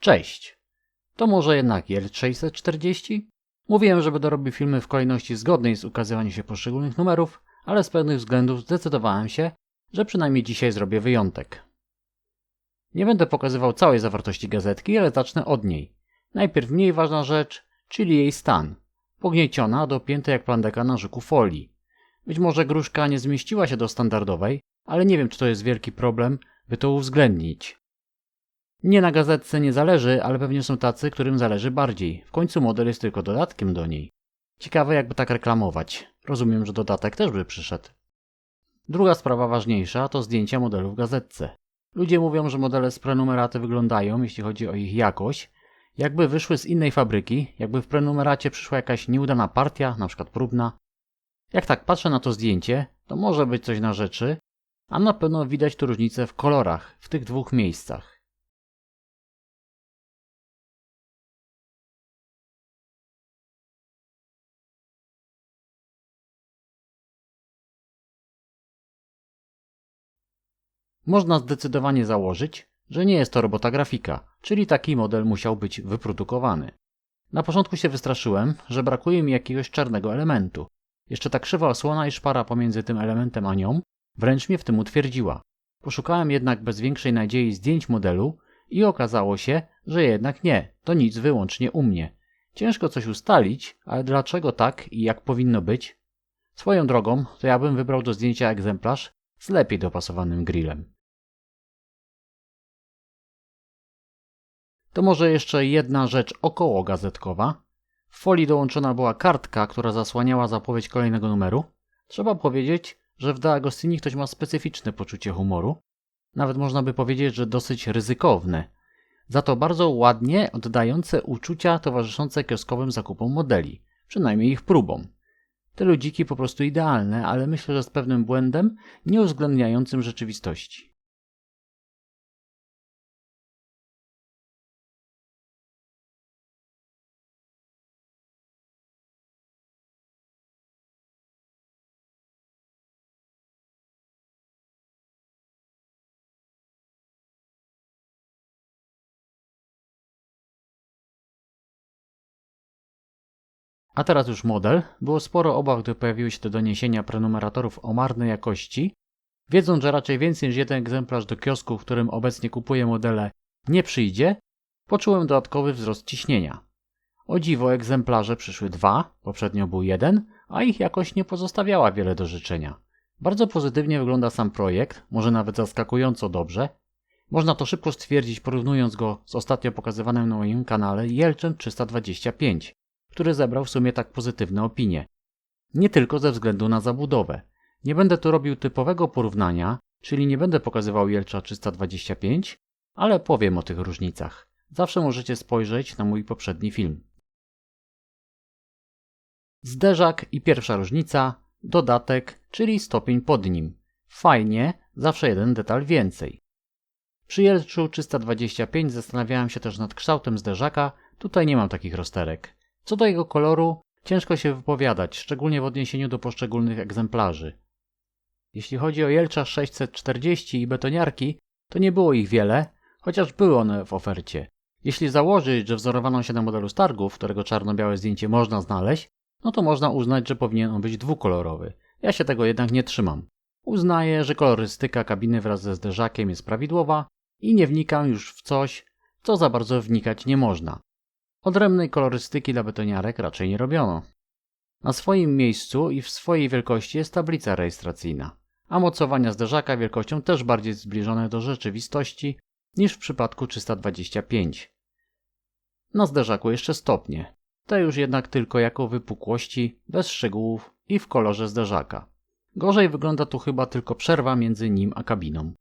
Cześć! To może jednak Jelcz 640? Mówiłem, że będę robił filmy w kolejności zgodnej z ukazywaniem się poszczególnych numerów, ale z pewnych względów zdecydowałem się, że przynajmniej dzisiaj zrobię wyjątek. Nie będę pokazywał całej zawartości gazetki, ale zacznę od niej. Najpierw mniej ważna rzecz, czyli jej stan. Pognieciona, dopięta jak plandeka na żyku folii. Być może gruszka nie zmieściła się do standardowej, ale nie wiem, czy to jest wielki problem, by to uwzględnić. Nie na gazetce nie zależy, ale pewnie są tacy, którym zależy bardziej. W końcu model jest tylko dodatkiem do niej. Ciekawe, jakby tak reklamować. Rozumiem, że dodatek też by przyszedł. Druga sprawa ważniejsza to zdjęcia modelu w gazetce. Ludzie mówią, że modele z prenumeraty wyglądają, jeśli chodzi o ich jakość, jakby wyszły z innej fabryki, jakby w prenumeracie przyszła jakaś nieudana partia, na przykład próbna. Jak tak patrzę na to zdjęcie, to może być coś na rzeczy, a na pewno widać tu różnicę w kolorach w tych dwóch miejscach. Można zdecydowanie założyć, że nie jest to robota grafika, czyli taki model musiał być wyprodukowany. Na początku się wystraszyłem, że brakuje mi jakiegoś czarnego elementu. Jeszcze ta krzywa osłona i szpara pomiędzy tym elementem a nią wręcz mnie w tym utwierdziła. Poszukałem jednak bez większej nadziei zdjęć modelu i okazało się, że jednak nie, to nic wyłącznie u mnie. Ciężko coś ustalić, ale dlaczego tak i jak powinno być? Swoją drogą, to ja bym wybrał do zdjęcia egzemplarz z lepiej dopasowanym grillem. To może jeszcze jedna rzecz około gazetkowa. W folii dołączona była kartka, która zasłaniała zapowiedź kolejnego numeru. Trzeba powiedzieć, że w De Agostini ktoś ma specyficzne poczucie humoru. Nawet można by powiedzieć, że dosyć ryzykowne. Za to bardzo ładnie oddające uczucia towarzyszące kioskowym zakupom modeli, przynajmniej ich próbom. Te ludziki po prostu idealne, ale myślę, że z pewnym błędem, nie uwzględniającym rzeczywistości. A teraz już model. Było sporo obaw, gdy pojawiły się te doniesienia prenumeratorów o marnej jakości. Wiedząc, że raczej więcej niż jeden egzemplarz do kiosku, w którym obecnie kupuję modele, nie przyjdzie, poczułem dodatkowy wzrost ciśnienia. O dziwo egzemplarze przyszły dwa, poprzednio był jeden, a ich jakość nie pozostawiała wiele do życzenia. Bardzo pozytywnie wygląda sam projekt, może nawet zaskakująco dobrze. Można to szybko stwierdzić porównując go z ostatnio pokazywanym na moim kanale Jelczem 325 który zebrał w sumie tak pozytywne opinie. Nie tylko ze względu na zabudowę. Nie będę tu robił typowego porównania, czyli nie będę pokazywał Jelcza 325, ale powiem o tych różnicach. Zawsze możecie spojrzeć na mój poprzedni film. Zderzak i pierwsza różnica, dodatek, czyli stopień pod nim. Fajnie, zawsze jeden detal więcej. Przy Jelczu 325 zastanawiałem się też nad kształtem zderzaka, tutaj nie mam takich rozterek. Co do jego koloru, ciężko się wypowiadać, szczególnie w odniesieniu do poszczególnych egzemplarzy. Jeśli chodzi o Jelcza 640 i betoniarki, to nie było ich wiele, chociaż były one w ofercie. Jeśli założyć, że wzorowano się na modelu z targów, którego czarno-białe zdjęcie można znaleźć, no to można uznać, że powinien on być dwukolorowy. Ja się tego jednak nie trzymam. Uznaję, że kolorystyka kabiny wraz ze zderzakiem jest prawidłowa i nie wnikam już w coś, co za bardzo wnikać nie można. Odrębnej kolorystyki dla betoniarek raczej nie robiono. Na swoim miejscu i w swojej wielkości jest tablica rejestracyjna, a mocowania zderzaka wielkością też bardziej zbliżone do rzeczywistości niż w przypadku 325. Na zderzaku jeszcze stopnie, te już jednak tylko jako wypukłości, bez szczegółów i w kolorze zderzaka. Gorzej wygląda tu chyba tylko przerwa między nim a kabiną.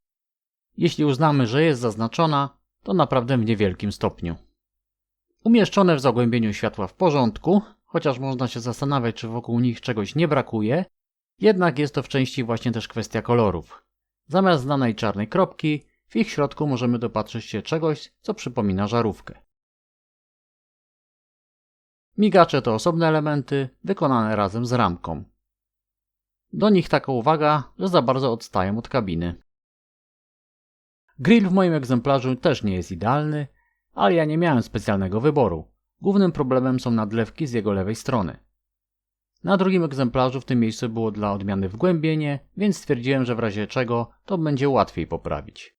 Jeśli uznamy, że jest zaznaczona, to naprawdę w niewielkim stopniu. Umieszczone w zagłębieniu światła w porządku, chociaż można się zastanawiać, czy wokół nich czegoś nie brakuje, jednak jest to w części właśnie też kwestia kolorów. Zamiast znanej czarnej kropki, w ich środku możemy dopatrzyć się czegoś, co przypomina żarówkę. Migacze to osobne elementy, wykonane razem z ramką. Do nich taka uwaga, że za bardzo odstają od kabiny. Grill w moim egzemplarzu też nie jest idealny, ale ja nie miałem specjalnego wyboru. Głównym problemem są nadlewki z jego lewej strony. Na drugim egzemplarzu w tym miejscu było dla odmiany wgłębienie, więc stwierdziłem, że w razie czego to będzie łatwiej poprawić.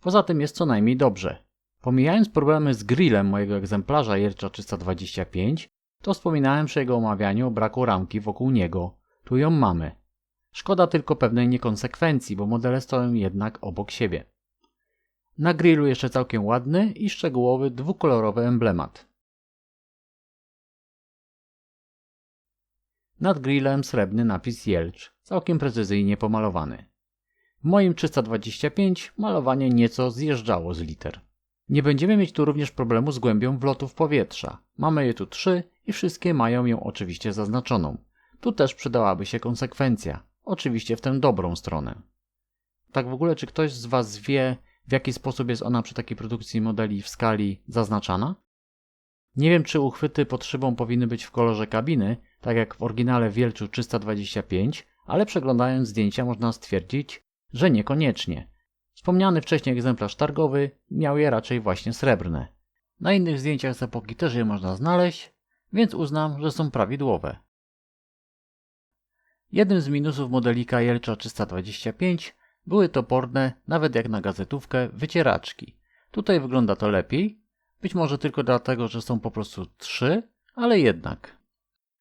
Poza tym jest co najmniej dobrze. Pomijając problemy z grillem mojego egzemplarza Jercza 325, to wspominałem przy jego omawianiu o braku ramki wokół niego. Tu ją mamy. Szkoda tylko pewnej niekonsekwencji, bo modele stoją jednak obok siebie. Na grillu jeszcze całkiem ładny i szczegółowy dwukolorowy emblemat. Nad grillem srebrny napis Jelcz, całkiem precyzyjnie pomalowany. W moim 325 malowanie nieco zjeżdżało z liter. Nie będziemy mieć tu również problemu z głębią wlotów powietrza. Mamy je tu trzy i wszystkie mają ją oczywiście zaznaczoną. Tu też przydałaby się konsekwencja. Oczywiście w tę dobrą stronę. Tak w ogóle, czy ktoś z Was wie, w jaki sposób jest ona przy takiej produkcji modeli w skali zaznaczana? Nie wiem, czy uchwyty pod szybą powinny być w kolorze kabiny, tak jak w oryginale Wielczu 325, ale przeglądając zdjęcia można stwierdzić, że niekoniecznie. Wspomniany wcześniej egzemplarz targowy miał je raczej właśnie srebrne. Na innych zdjęciach z epoki też je można znaleźć, więc uznam, że są prawidłowe. Jednym z minusów modelika Jelcza 325 były toporne, nawet jak na gazetówkę, wycieraczki. Tutaj wygląda to lepiej, być może tylko dlatego, że są po prostu trzy, ale jednak.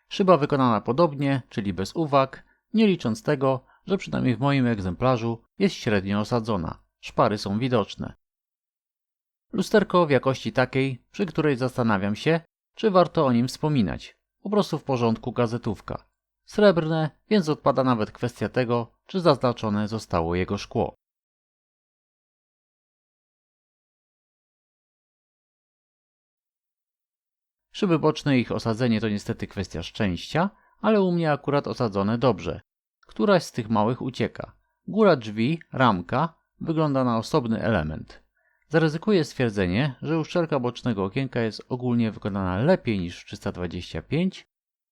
Szyba wykonana podobnie, czyli bez uwag, nie licząc tego, że przynajmniej w moim egzemplarzu jest średnio osadzona. Szpary są widoczne. Lusterko w jakości takiej, przy której zastanawiam się, czy warto o nim wspominać. Po prostu w porządku gazetówka. Srebrne, więc odpada nawet kwestia tego, czy zaznaczone zostało jego szkło. Szyby boczne ich osadzenie to niestety kwestia szczęścia, ale u mnie akurat osadzone dobrze. Któraś z tych małych ucieka. Góra drzwi, ramka, wygląda na osobny element. Zaryzykuję stwierdzenie, że uszczelka bocznego okienka jest ogólnie wykonana lepiej niż w 325.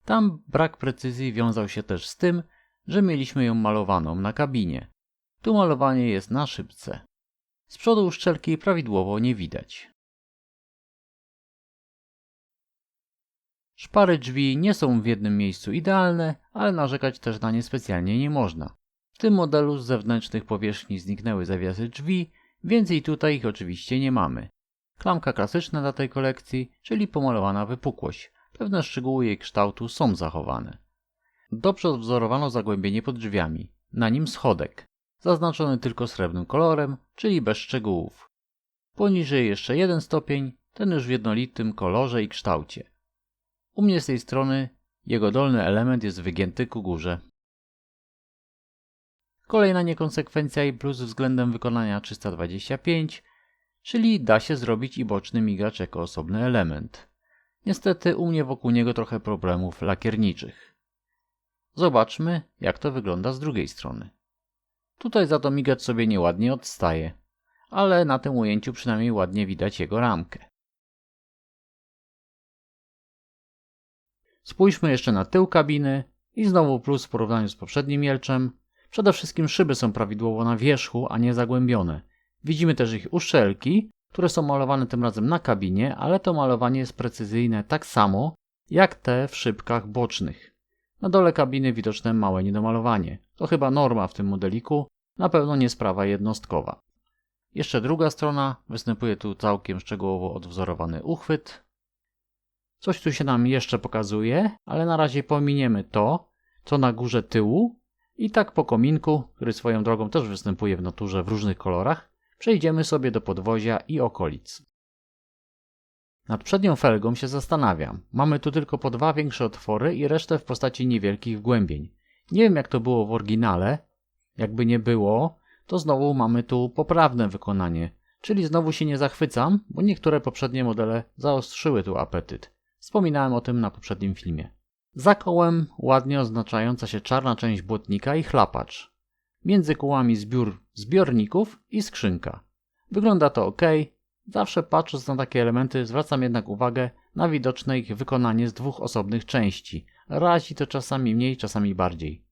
Tam brak precyzji wiązał się też z tym, że mieliśmy ją malowaną na kabinie. Tu malowanie jest na szybce. Z przodu uszczelki prawidłowo nie widać. Szpary drzwi nie są w jednym miejscu idealne, ale narzekać też na nie specjalnie nie można. W tym modelu z zewnętrznych powierzchni zniknęły zawiasy drzwi, więc i tutaj ich oczywiście nie mamy. Klamka klasyczna dla tej kolekcji, czyli pomalowana wypukłość. Pewne szczegóły jej kształtu są zachowane. Dobrze odwzorowano zagłębienie pod drzwiami. Na nim schodek, zaznaczony tylko srebrnym kolorem, czyli bez szczegółów. Poniżej jeszcze jeden stopień, ten już w jednolitym kolorze i kształcie. U mnie z tej strony jego dolny element jest wygięty ku górze. Kolejna niekonsekwencja i plus względem wykonania 325, czyli da się zrobić i boczny migacz jako osobny element. Niestety u mnie wokół niego trochę problemów lakierniczych. Zobaczmy, jak to wygląda z drugiej strony. Tutaj za to migacz sobie nieładnie odstaje, ale na tym ujęciu przynajmniej ładnie widać jego ramkę. Spójrzmy jeszcze na tył kabiny i znowu plus w porównaniu z poprzednim Jelczem. Przede wszystkim szyby są prawidłowo na wierzchu, a nie zagłębione. Widzimy też ich uszczelki, które są malowane tym razem na kabinie, ale to malowanie jest precyzyjne tak samo jak te w szybkach bocznych. Na dole kabiny widoczne małe niedomalowanie. To chyba norma w tym modeliku, na pewno nie sprawa jednostkowa. Jeszcze druga strona, występuje tu całkiem szczegółowo odwzorowany uchwyt. Coś tu się nam jeszcze pokazuje, ale na razie pominiemy to, co na górze tyłu i tak po kominku, który swoją drogą też występuje w naturze w różnych kolorach, przejdziemy sobie do podwozia i okolic. Nad przednią felgą się zastanawiam. Mamy tu tylko po dwa większe otwory i resztę w postaci niewielkich wgłębień. Nie wiem jak to było w oryginale. Jakby nie było, to znowu mamy tu poprawne wykonanie. Czyli znowu się nie zachwycam, bo niektóre poprzednie modele zaostrzyły tu apetyt. Wspominałem o tym na poprzednim filmie. Za kołem ładnie oznaczająca się czarna część błotnika i chlapacz. Między kołami zbiór zbiorników i skrzynka. Wygląda to ok. Zawsze patrząc na takie elementy zwracam jednak uwagę na widoczne ich wykonanie z dwóch osobnych części. Razi to czasami mniej, czasami bardziej.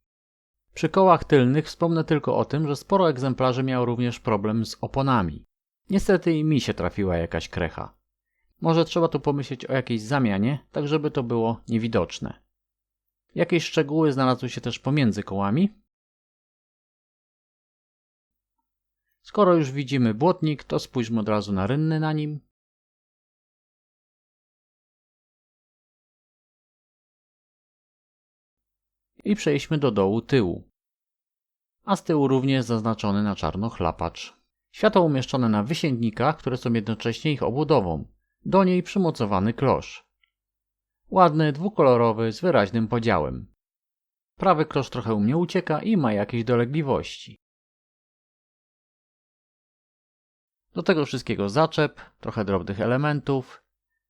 Przy kołach tylnych wspomnę tylko o tym, że sporo egzemplarzy miało również problem z oponami. Niestety i mi się trafiła jakaś krecha. Może trzeba tu pomyśleć o jakiejś zamianie, tak żeby to było niewidoczne. Jakieś szczegóły znalazły się też pomiędzy kołami. Skoro już widzimy błotnik, to spójrzmy od razu na rynny na nim. I przejdźmy do dołu tyłu. A z tyłu również zaznaczony na czarno chlapacz. Światło umieszczone na wysięgnikach, które są jednocześnie ich obudową. Do niej przymocowany klosz. Ładny, dwukolorowy, z wyraźnym podziałem. Prawy klosz trochę u mnie ucieka i ma jakieś dolegliwości. Do tego wszystkiego zaczep, trochę drobnych elementów,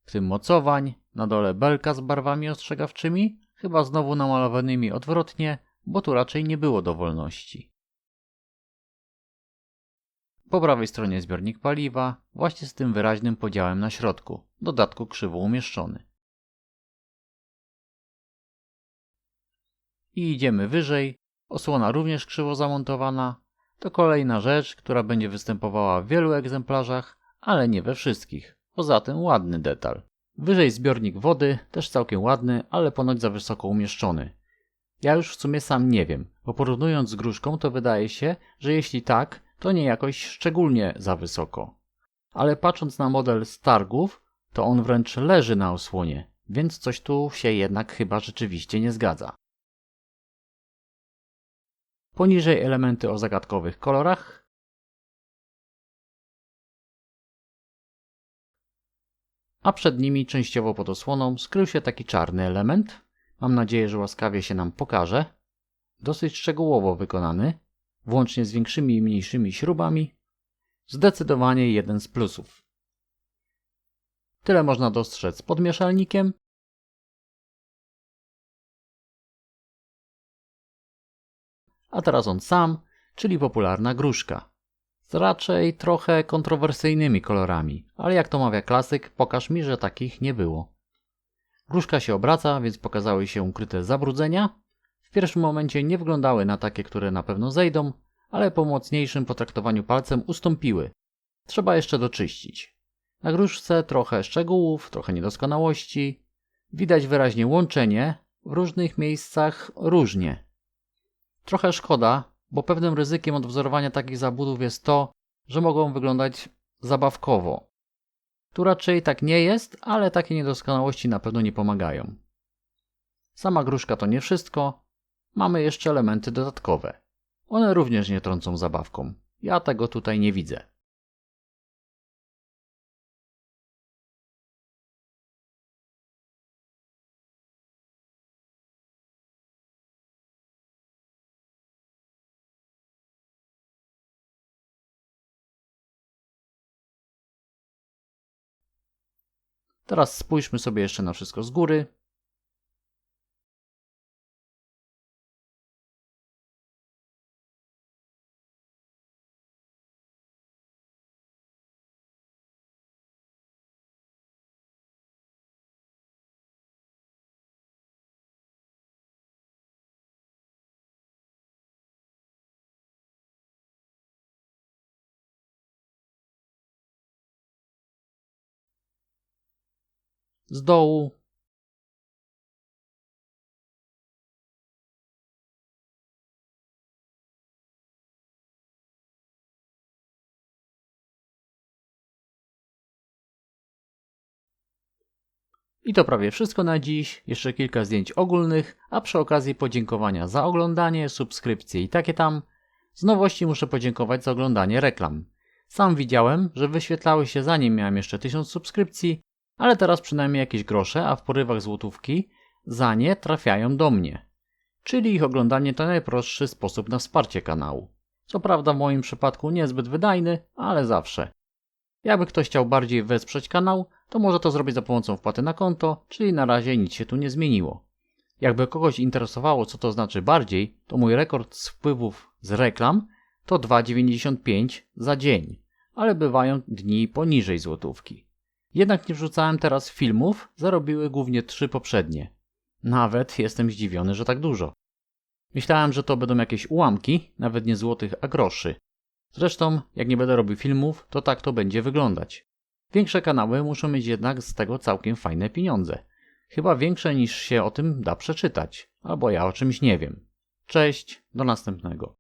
w tym mocowań, na dole belka z barwami ostrzegawczymi, chyba znowu namalowanymi odwrotnie, bo tu raczej nie było dowolności. Po prawej stronie zbiornik paliwa, właśnie z tym wyraźnym podziałem na środku, dodatku krzywo umieszczony. I idziemy wyżej, osłona również krzywo zamontowana. To kolejna rzecz, która będzie występowała w wielu egzemplarzach, ale nie we wszystkich. Poza tym ładny detal. Wyżej zbiornik wody, też całkiem ładny, ale ponoć za wysoko umieszczony. Ja już w sumie sam nie wiem, bo porównując z gruszką to wydaje się, że jeśli tak, to nie jakoś szczególnie za wysoko. Ale patrząc na model z targów, to on wręcz leży na osłonie, więc coś tu się jednak chyba rzeczywiście nie zgadza. Poniżej elementy o zagadkowych kolorach. A przed nimi częściowo pod osłoną skrył się taki czarny element. Mam nadzieję, że łaskawie się nam pokaże. Dosyć szczegółowo wykonany, włącznie z większymi i mniejszymi śrubami. Zdecydowanie jeden z plusów. Tyle można dostrzec pod mieszalnikiem. A teraz on sam, czyli popularna gruszka. Z raczej trochę kontrowersyjnymi kolorami, ale jak to mawia klasyk, pokaż mi, że takich nie było. Gruszka się obraca, więc pokazały się ukryte zabrudzenia. W pierwszym momencie nie wyglądały na takie, które na pewno zejdą, ale po mocniejszym potraktowaniu palcem ustąpiły. Trzeba jeszcze doczyścić. Na gruszce trochę szczegółów, trochę niedoskonałości. Widać wyraźnie łączenie, w różnych miejscach różnie. Trochę szkoda, bo pewnym ryzykiem odwzorowania takich zabudów jest to, że mogą wyglądać zabawkowo. Tu raczej tak nie jest, ale takie niedoskonałości na pewno nie pomagają. Sama gruszka to nie wszystko. Mamy jeszcze elementy dodatkowe. One również nie trącą zabawką. Ja tego tutaj nie widzę. Teraz spójrzmy sobie jeszcze na wszystko z góry. Z dołu I to prawie wszystko na dziś. Jeszcze kilka zdjęć ogólnych, a przy okazji podziękowania za oglądanie, subskrypcje i takie tam. Z nowości muszę podziękować za oglądanie reklam. Sam widziałem, że wyświetlały się zanim miałem jeszcze 1000 subskrypcji, ale teraz przynajmniej jakieś grosze, a w porywach złotówki za nie trafiają do mnie. Czyli ich oglądanie to najprostszy sposób na wsparcie kanału. Co prawda w moim przypadku niezbyt wydajny, ale zawsze. Jakby ktoś chciał bardziej wesprzeć kanał, to może to zrobić za pomocą wpłaty na konto, czyli na razie nic się tu nie zmieniło. Jakby kogoś interesowało, co to znaczy bardziej, to mój rekord z wpływów z reklam to 2,95 za dzień, ale bywają dni poniżej złotówki. Jednak nie wrzucałem teraz filmów, zarobiły głównie trzy poprzednie. Nawet jestem zdziwiony, że tak dużo. Myślałem, że to będą jakieś ułamki, nawet nie złotych, a groszy. Zresztą, jak nie będę robił filmów, to tak to będzie wyglądać. Większe kanały muszą mieć jednak z tego całkiem fajne pieniądze. Chyba większe niż się o tym da przeczytać, albo ja o czymś nie wiem. Cześć, do następnego.